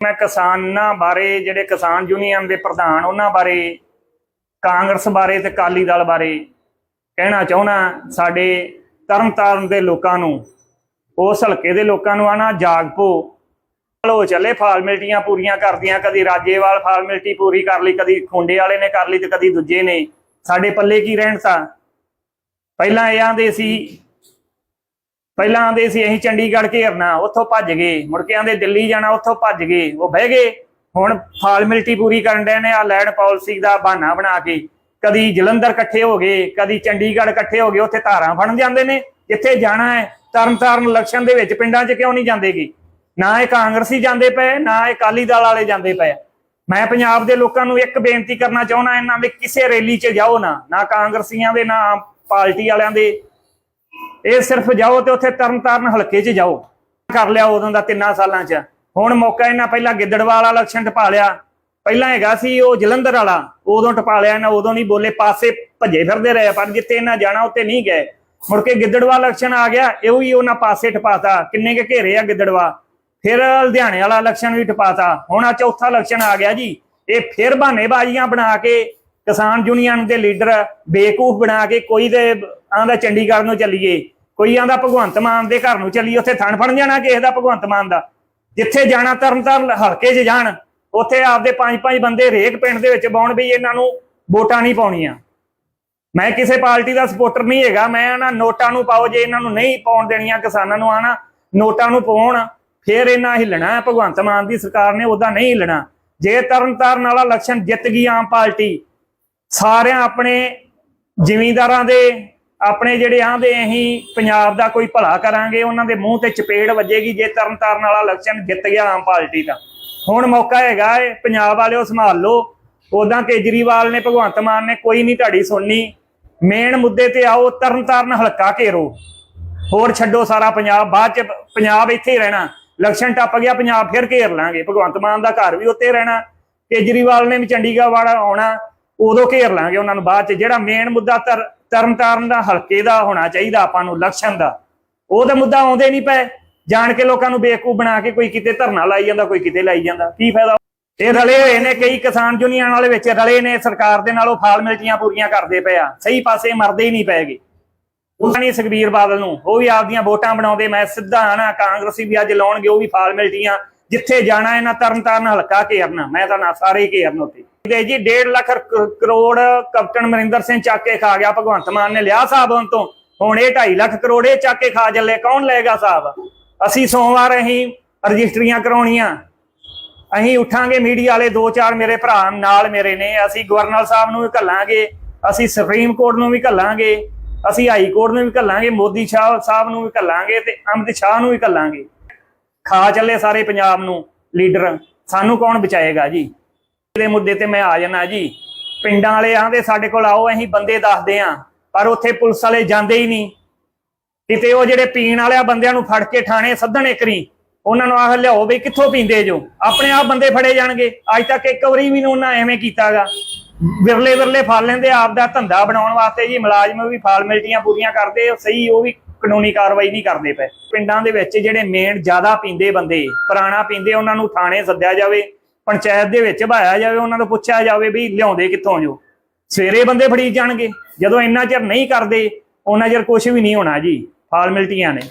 ਮੈਂ ਕਿਸਾਨਾਂ ਬਾਰੇ, ਜਿਹੜੇ ਕਿਸਾਨ ਯੂਨੀਅਨ ਦੇ ਪ੍ਰਧਾਨ, ਉਹਨਾਂ ਬਾਰੇ, ਕਾਂਗਰਸ ਬਾਰੇ ਤੇ ਅਕਾਲੀ ਦਲ ਬਾਰੇ ਕਹਿਣਾ ਚਾਹੁੰਦਾ ਸਾਡੇ ਤਰਨਤਾਰਨ ਦੇ ਲੋਕਾਂ ਨੂੰ, ਉਸ ਹਲਕੇ ਦੇ ਲੋਕਾਂ ਨੂੰ ਆਣਾ, ਜਾਗ ਪੋ। ਲੋ ਚੱਲੇ ਫਾਰਮੈਲਿਟੀਆਂ ਪੂਰੀਆਂ ਕਰਦੀਆਂ, ਕਦੀ ਰਾਜੇਵਾਲ ਫਾਰਮੈਲਿਟੀ ਪੂਰੀ ਕਰ ਲਈ, ਕਦੀ ਖੁੰਡੇ ਵਾਲੇ ਨੇ ਕਰ ਲਈ ਤੇ ਕਦੀ ਦੂਜੇ ਨੇ। ਸਾਡੇ ਪੱਲੇ ਕੀ ਰਹਿਣ ਸਾ ਪਹਿਲਾਂ ਇਹ ਆਂਦੇ ਸੀ ਪਹਿਲਾਂ ਆਂਦੇ ਸੀ ਅਸੀਂ ਚੰਡੀਗੜ੍ਹ ਘੇਰਨਾ, ਉੱਥੋਂ ਭੱਜ ਗਏ। ਮੁੜ ਕੇ ਆਂਦੇ ਦਿੱਲੀ ਜਾਣਾ, ਉੱਥੋਂ ਭੱਜ ਗਏ। ਉਹ ਬਹਿ ਗਏ। ਹੁਣ ਫਾਰਮੈਲਿਟੀ ਪੂਰੀ ਕਰਨ ਦੇ ਨੇ ਆ ਲੈਂਡ ਪਾਲਿਸੀ ਦਾ ਬਹਾਨਾ ਬਣਾ ਕੇ। ਕਦੀ ਜਲੰਧਰ ਇਕੱਠੇ ਹੋ ਗਏ, ਕਦੀ ਚੰਡੀਗੜ੍ਹ ਇਕੱਠੇ ਹੋ ਗਏ, ਉੱਥੇ ਧਾਰਾਂ ਫੜਨ ਜਾਂਦੇ ਨੇ। ਜਿੱਥੇ ਜਾਣਾ ਹੈ, ਤਰਨਤਾਰਨ ਇਲੈਕਸ਼ਨ ਦੇ ਵਿੱਚ ਪਿੰਡਾਂ 'ਚ ਕਿਉਂ ਨਹੀਂ ਜਾਂਦੇਗੇ ਨਾ ਇਹ ਕਾਂਗਰਸੀ ਜਾਂਦੇ ਪਏ, ਨਾ ਇਹ ਅਕਾਲੀ ਦਲ ਵਾਲੇ ਜਾਂਦੇ ਪਏ। ਮੈਂ ਪੰਜਾਬ ਦੇ ਲੋਕਾਂ ਨੂੰ ਇੱਕ ਬੇਨਤੀ ਕਰਨਾ ਚਾਹੁੰਦਾ, ਇਹਨਾਂ ਦੇ ਕਿਸੇ ਰੈਲੀ 'ਚ ਜਾਓ ਨਾ। ਨਾ ਕਾਂਗਰਸੀਆਂ ਦੇ, ਨਾ ਪਾਰਟੀ ਵਾਲਿਆਂ ਦੇ। ਇਹ ਸਿਰਫ ਜਾਓ ਤੇ ਉੱਥੇ ਤਰਨਤਾਰਨ ਹਲਕੇ 'ਚ ਜਾਓ। ਕਰ ਲਿਆ ਉਦੋਂ ਦਾ ਤਿੰਨਾਂ ਸਾਲਾਂ 'ਚ। ਹੁਣ ਮੌਕਾ ਇਹਨਾਂ ਪਹਿਲਾਂ ਗਿੱਦੜਵਾਲ ਵਾਲਾ ਇਲੈਕਸ਼ਨ ਟਪਾ ਲਿਆ। ਪਹਿਲਾਂ ਹੈਗਾ ਸੀ ਉਹ ਜਲੰਧਰ ਵਾਲਾ। ਉਦੋਂ ਟਪਾ ਲਿਆ ਇਹਨਾਂ, ਉਦੋਂ ਨਹੀਂ ਬੋਲੇ, ਪਾਸੇ ਭੱਜੇ ਫਿਰਦੇ ਰਹੇ। ਪਰ ਜਿੱਥੇ ਇਹਨਾਂ ਜਾਣਾ, ਉੱਥੇ ਨਹੀਂ ਗਏ। ਮੁੜ ਕੇ ਗਿੱਦੜਵਾਲ ਇਲੈਕਸ਼ਨ ਆ ਗਿਆ, ਇਹ ਵੀ ਉਹਨਾਂ ਪਾਸੇ ਟਪਾਤਾ। ਕਿੰਨੇ ਕੇ ਘੇਰੇ ਆ ਗਿੱਦੜਵਾ ਫਿਰ ਲੁਧਿਆਣੇ ਵਾਲਾ ਇਲੈਕਸ਼ਨ ਵੀ ਟਪਾਤਾ। ਹੁਣ ਆ ਚੌਥਾ ਇਲੈਕਸ਼ਨ ਆ ਗਿਆ ਜੀ। ਇਹ ਫਿਰ ਬਹਾਨੇਬਾਜ਼ੀਆਂ ਬਣਾ ਕੇ ਕਿਸਾਨ ਯੂਨੀਅਨ ਦੇ ਲੀਡਰ ਬੇਕੂਫ ਬਣਾ ਕੇ ਕੋਈ ਦੇ ਆਂਦਾ ਚੰਡੀਗੜ੍ਹ ਨੂੰ ਚੱਲੀਏ, ਕੋਈ ਆਂਦਾ ਭਗਵੰਤ ਮਾਨ ਦੇ ਘਰ ਨੂੰ ਚੱਲੀਏ, ਉੱਥੇ ਥਣ ਫੜਨ ਜਾਣਾ ਕਿਸੇ ਦਾ ਭਗਵੰਤ ਮਾਨ ਦਾ। ਜਿੱਥੇ ਜਾਣਾ ਤਰਨਤਾਰਨ ਹਲਕੇ 'ਚ ਜਾਣ, ਉੱਥੇ ਆਪਦੇ ਪੰਜ ਪੰਜ ਬੰਦੇ ਹਰੇਕ ਪਿੰਡ ਦੇ ਵਿੱਚ ਪਾਉਣ ਵੀ ਇਹਨਾਂ ਨੂੰ ਵੋਟਾਂ ਨਹੀਂ ਪਾਉਣੀਆਂ। ਮੈਂ ਕਿਸੇ ਪਾਰਟੀ ਦਾ ਸਪੋਰਟਰ ਨਹੀਂ ਹੈਗਾ, ਮੈਂ ਨਾ ਨੋਟਾਂ ਨੂੰ ਪਾਓ, ਜੇ ਇਹਨਾਂ ਨੂੰ ਨਹੀਂ ਪਾਉਣ ਦੇਣੀਆਂ ਕਿਸਾਨਾਂ ਨੂੰ ਆਣਾ, ਨੋਟਾਂ ਨੂੰ ਪਾਉਣ, ਫਿਰ ਇਹਨਾਂ ਹਿੱਲਣਾ, ਭਗਵੰਤ ਮਾਨ ਦੀ ਸਰਕਾਰ ਨੇ ਉਹਦਾ ਨਹੀਂ ਹਿੱਲਣਾ। ਜੇ ਤਰਨਤਾਰਨ ਵਾਲਾ ਇਲੈਕਸ਼ਨ ਜਿੱਤ ਗਈ ਆਮ ਪਾਰਟੀ ਸਾਰਿਆਂ ਆਪਣੇ ਜ਼ਿਮੀਂਦਾਰਾਂ ਦੇ, ਆਪਣੇ ਜਿਹੜੇ ਆਂਦੇ ਅਸੀਂ ਪੰਜਾਬ ਦਾ ਕੋਈ ਭਲਾ ਕਰਾਂਗੇ, ਉਹਨਾਂ ਦੇ ਮੂੰਹ ਤੇ ਚਪੇੜ ਵੱਜੇਗੀ ਜੇ ਤਰਨਤਾਰਨ ਵਾਲਾ ਇਲੈਕਸ਼ਨ ਜਿੱਤ ਗਿਆ ਆਮ ਪਾਰਟੀ ਦਾ। ਹੁਣ ਮੌਕਾ ਹੈਗਾ ਏ, ਪੰਜਾਬ ਵਾਲਿਓ ਸੰਭਾਲ ਲਓ। ਉਦਾਂ ਕੇਜਰੀਵਾਲ ਨੇ, ਭਗਵੰਤ ਮਾਨ ਨੇ ਕੋਈ ਨਹੀਂ ਤੁਹਾਡੀ ਸੁਣਨੀ। ਮੇਨ ਮੁੱਦੇ ਤੇ ਆਓ, ਤਰਨਤਾਰਨ ਹਲਕਾ ਘੇਰੋ। ਹੋਰ ਛੱਡੋ ਸਾਰਾ ਪੰਜਾਬ, ਬਾਅਦ ਚ ਪੰਜਾਬ ਇੱਥੇ ਹੀ ਰਹਿਣਾ। ਇਲੈਕਸ਼ਨ ਟੱਪ ਗਿਆ, ਪੰਜਾਬ ਫਿਰ ਘੇਰ ਲਾਂਗੇ। ਭਗਵੰਤ ਮਾਨ ਦਾ ਘਰ ਵੀ ਉੱਤੇ ਰਹਿਣਾ। ਕੇਜਰੀਵਾਲ ਨੇ ਵੀ ਚੰਡੀਗੜ੍ਹ ਵਾਲਾ ਆਉਣਾ। ਉਦੋਂ ਘੇਰ ਲਾਂਗੇ ਉਹਨਾਂ ਨੂੰ ਬਾਅਦ ਚ। ਜਿਹੜਾ ਮੇਨ ਮੁੱਦਾ ਤਰ, ਤਰਨਤਾਰਨ ਦਾ, ਹਲਕੇ ਦਾ ਹੋਣਾ ਚਾਹੀਦਾ ਆਪਾਂ ਨੂੰ ਇਲੈਕਸ਼ਨ ਦਾ। ਉਹ ਤਾਂ ਮੁੱਦਾ ਆਉਂਦੇ ਨਹੀਂ ਪਏ। ਜਾਣ ਕੇ ਲੋਕਾਂ ਨੂੰ ਬੇਵਕੂਫ ਬਣਾ ਕੇ ਕੋਈ ਕਿਤੇ ਧਰਨਾ ਲਾਈ ਜਾਂਦਾ, ਕੋਈ ਕਿਤੇ ਲਾਈ ਜਾਂਦਾ। ਕੀ ਫਾਇਦਾ? ਇਹ ਰਲੇ ਹੋਏ ਨੇ, ਕਈ ਕਿਸਾਨ ਯੂਨੀਅਨ ਵਾਲੇ ਵਿੱਚ ਰਲੇ ਨੇ, ਸਰਕਾਰ ਦੇ ਨਾਲ ਉਹ ਫਾਲ ਮਿਲਟੀਆਂ ਪੂਰੀਆਂ ਕਰਦੇ ਪਏ ਆ। ਸਹੀ ਪਾਸੇ ਮਰਦੇ ਹੀ ਨਹੀਂ ਪਏਗੇ ਉਹ ਨਹੀਂ ਸੁਖਬੀਰ ਬਾਦਲ ਨੂੰ, ਉਹ ਵੀ ਆਪਦੀਆਂ ਵੋਟਾਂ ਬਣਾਉਂਦੇ, ਮੈਂ ਸਿੱਧਾ ਆਣਾ, ਕਾਂਗਰਸੀ ਵੀ ਅੱਜ ਲਾਉਣਗੇ, ਉਹ ਵੀ ਫਾਲ ਮਿਲਟੀਆਂ। ਜਿੱਥੇ ਜਾਣਾ, ਇਹਨਾਂ ਤਰਨਤਾਰਨ ਹਲਕਾ ਘੇਰਨਾ, ਮੈਂ ਤਾਂ ਨਾ ਸਾਰੇ ਘੇਰਨ ਉੱਤੇ ਤੇ ਜੀ 1.5 ਲੱਖ ਕਰੋੜ ਕੈਪਟਨ ਅਮਰਿੰਦਰ ਸਿੰਘ ਚੱਕ ਕੇ ਖਾ ਗਿਆ, ਭਗਵੰਤ ਮਾਨ ਨੇ ਲਿਆ ਸਾਹਿਬ ਤੋਂ। ਹੁਣ ਇਹ 2.5 ਲੱਖ ਕਰੋੜ ਇਹ ਚੱਕ ਕੇ ਖਾ ਚੱਲੇ ਕੌਣ ਲਏਗਾ ਸਾਹਿਬ ਅਸੀਂ ਸੋਮਵਾਰ ਅਸੀਂ ਰਜਿਸਟਰੀਆਂ ਕਰਾਉਣੀਆਂ। ਅਸੀਂ ਉਠਾਂਗੇ ਮੀਡੀਆ ਵਾਲੇ, ਦੋ ਚਾਰ ਮੇਰੇ ਭਰਾ ਨਾਲ ਮੇਰੇ ਨੇ, ਅਸੀਂ ਗਵਰਨਰ ਸਾਹਿਬ ਨੂੰ ਵੀ ਘੱਲਾਂਗੇ, ਅਸੀਂ ਸੁਪਰੀਮ ਕੋਰਟ ਨੂੰ ਵੀ ਘੱਲਾਂਗੇ, ਅਸੀਂ ਹਾਈ ਕੋਰਟ ਨੂੰ ਵੀ ਘੱਲਾਂਗੇ, ਮੋਦੀ ਸ਼ਾਹ ਸਾਹਿਬ ਨੂੰ ਵੀ ਘੱਲਾਂਗੇ ਤੇ ਅਮਿਤ ਸ਼ਾਹ ਨੂੰ ਵੀ ਘੱਲਾਂਗੇ। ਖਾ ਚੱਲੇ ਸਾਰੇ ਪੰਜਾਬ ਨੂੰ, ਲੀਡਰ। ਸਾਨੂੰ ਕੌਣ ਬਚਾਏਗਾ ਜੀ? ਇਹਦੇ ਮੁੱਦੇ ਤੇ ਮੈਂ ਆ ਜਾਣਾ ਜੀ। ਪਿੰਡਾਂ ਵਾਲੇ ਆਂਦੇ ਸਾਡੇ ਕੋਲ ਆਓ, ਅਸੀਂ ਬੰਦੇ ਦੱਸਦੇ ਆਂ। ਪਰ ਉੱਥੇ ਪੁਲਿਸ ਵਾਲੇ ਜਾਂਦੇ ਹੀ ਨਹੀਂ। ਕਿਤੇ ਉਹ ਜਿਹੜੇ ਪੀਣ ਵਾਲਿਆਂ ਬੰਦਿਆਂ ਨੂੰ ਫੜ ਕੇ ਥਾਣੇ ਸੱਦਣ ਇਕਰੀ ਉਹਨਾਂ ਨੂੰ ਆਹ ਲਿਆਓ ਵੀ ਕਿੱਥੋਂ ਪੀਂਦੇ ਜੋ? ਆਪਣੇ ਆਪ ਬੰਦੇ ਫੜੇ ਜਾਣਗੇ। ਅੱਜ ਤੱਕ ਇੱਕ ਵਾਰੀ ਵੀ ਨੀ ਉਹਨਾਂ ਐਵੇਂ ਕੀਤਾਗਾ। ਵਿਰਲੇ ਵਿਰਲੇ ਫੜ ਲੈਂਦੇ ਆਪ ਦਾ ਧੰਦਾ ਬਣਾਉਣ ਵਾਸਤੇ ਜੀ, ਮੁਲਾਜ਼ਮ ਵੀ ਫਾਰਮੈਲਟੀਆਂ ਪੂਰੀਆਂ ਕਰਦੇ ਸਹੀ, ਉਹ ਵੀ ਕਾਨੂੰਨੀ ਕਾਰਵਾਈ ਨਹੀਂ ਕਰਦੇ ਪਏ। ਪਿੰਡਾਂ ਦੇ ਵਿੱਚ ਜਿਹੜੇ ਮੇਨ ਜ਼ਿਆਦਾ ਪੀਂਦੇ ਬੰਦੇ, ਪੁਰਾਣਾ ਪੀਂਦੇ, ਉਹਨਾਂ ਨੂੰ ਥਾਣੇ ਸੱਦਿਆ ਜਾਵੇ। ਪੰਚਾਇਤ ਦੇ ਵਿੱਚ ਭਾਇਆ ਜਾਵੇ, ਉਹਨਾਂ ਨੂੰ ਪੁੱਛਿਆ ਜਾਵੇ ਵੀ ਲਿਆਉਂਦੇ ਕਿੱਥੋਂ ਜੋ। ਸਵੇਰੇ ਬੰਦੇ ਫੜੀ ਜਾਣਗੇ। ਜਦੋਂ ਇੰਨਾ ਚਿਰ ਨਹੀਂ ਕਰਦੇ, ਉਹਨਾਂ ਚਿਰ ਕੁਝ ਵੀ ਨਹੀਂ ਹੋਣਾ ਜੀ, ਫਾਰਮੈਲਟੀਆਂ ਨੇ।